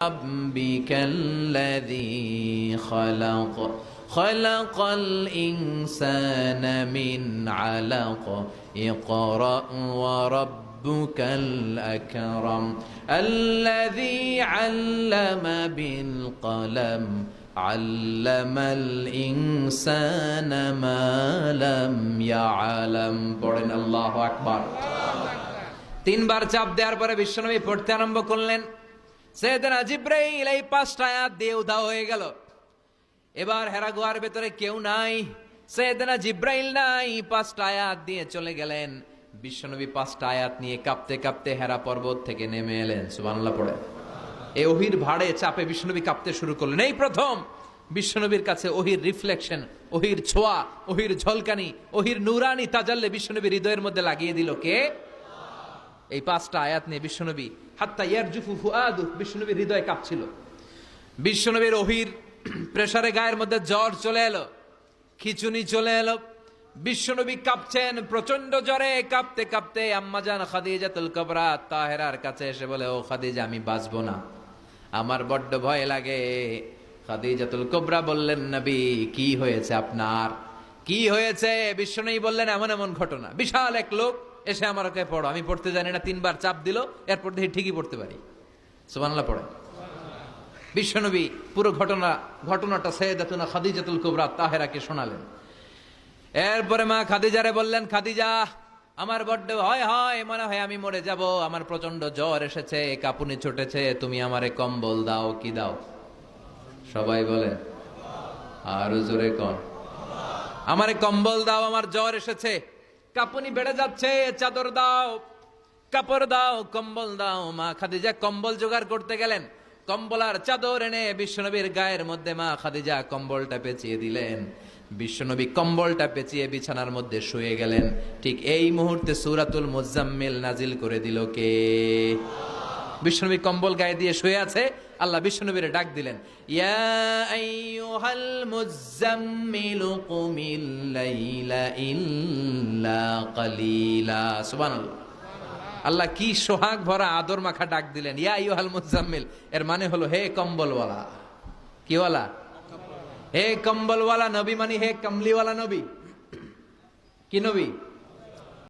ربك الذي خلق خلق الإنسان من علق اقرأ وربك الأكرم الذي علم بالقلم علم الإنسان ما لم يعلم পড়েন আল্লাহু আকবার তিনবার চাপ দেওয়ার পরে বিশ্বনবী পড়তে আরম্ভ করলেন সেদিন জিব্রাইল এই পাঁচটা আয়াত দিয়ে উধাও হয়ে গেল। এবার হেরা গুহার ভেতরে কেউ নাই। সেদিনা জিব্রাইল নাই পাঁচটা আয়াত দিয়ে চলে গেলেন। বিশ্বনবী পাঁচটা আয়াত নিয়ে কাঁপতে কাঁপতে হেরা পর্বত থেকে নেমে এলেন। সুবহানাল্লাহ পড়ে। এই ওহির ভাড়ে চাপে বিশ্বনবী কাঁপতে শুরু করলেন। এই প্রথম বিশ্বনবীর কাছে ওহির রিফ্লেকশন ওহির ছোঁয়া ওহির ঝলকানি ওহির নুরানি তাজাল্লে বিশ্বনবী হৃদয়ের মধ্যে লাগিয়ে দিল। কে? এই পাঁচটা আয়াত নিয়ে বিশ্বনবী, হাত্তা ইয়ারজুফু ফুআদু, বিশ্বনবীর হৃদয় কাঁপছিল। বিশ্বনবীর ওহির প্রেসারে গায়ের মধ্যে জ্বর চলে এলো, খিচুনি চলে এলো। বিশ্বনবী কাঁপছেন প্রচণ্ড জ্বরে, কাঁপতে কাঁপতে আম্মাজান খাদিজাতুল কবরা তাহেরার কাছে এসে বলে, ও খাদিজা, আমি বাঁচবো না। আমার বড্ড ভয় লাগে। খাদিজাতুল কবরা বললেন, নবী, কি হয়েছে আপনার? কি হয়েছে? বিশ্বনবী বললেন, এমন এমন ঘটনা। বিশাল এক লোক এসে আমার ওকে পড়ো। আমি পড়তে জানি না, তিনবার চাপ দিল, এরপর দেখি ঠিকই পড়তে পারি। সুবহানাল্লাহ, পড়ে। বিশ্বনবী পুরো ঘটনা, ঘটনাটা সৈয়দাতুনা খাদিজাতুল কুবরা, তাহেরাকে শোনালেন। এরপরে মা খাদিজারে বললেন, খাদিজা, আমার বড্ড ভয় হয়, মনে হয় আমি মরে যাব। আমার প্রচণ্ড জ্বর এসেছে, কাপুনি ছুটেছে, তুমি আমারে কম্বল দাও, কি দাও? সবাই বলে আর জোরে কন। আমারে কম্বল দাও, আমার জ্বর এসেছে। কাপুনি বেড়ে যাচ্ছে, চাদর দাও, কাপড় দাও, কম্বল দাও। মা খাদিজা কম্বল জোগাড় করতে গেলেন। কম্বল আর চাদর এনে বিশ্বনবীর গায়ের মধ্যে মা খাদিজা কম্বলটা পেঁচিয়ে দিলেন। বিশ্বনবী কম্বলটা পেঁচিয়ে বিছানার মধ্যে শুয়ে গেলেন। ঠিক এই মুহূর্তে সুরাতুল মুজাম্মিল নাজিল করে দিল কে? বিশ্বনবী কম্বল গায়ে দিয়ে শুয়ে আছে, আল্লাহ বিশ্বনবীর ডাক দিলেন আল্লাহ কি সোহাগ ভরা আদর মাখা ডাক দিলেন, ইয়া আইয়ুহাল মুজাম্মিল এর মানে হলো, হে কম্বলওয়ালা। কিওয়ালা হে কম্বলওয়ালা নবী মানে হে কমলিওয়ালা নবী। কি নবী?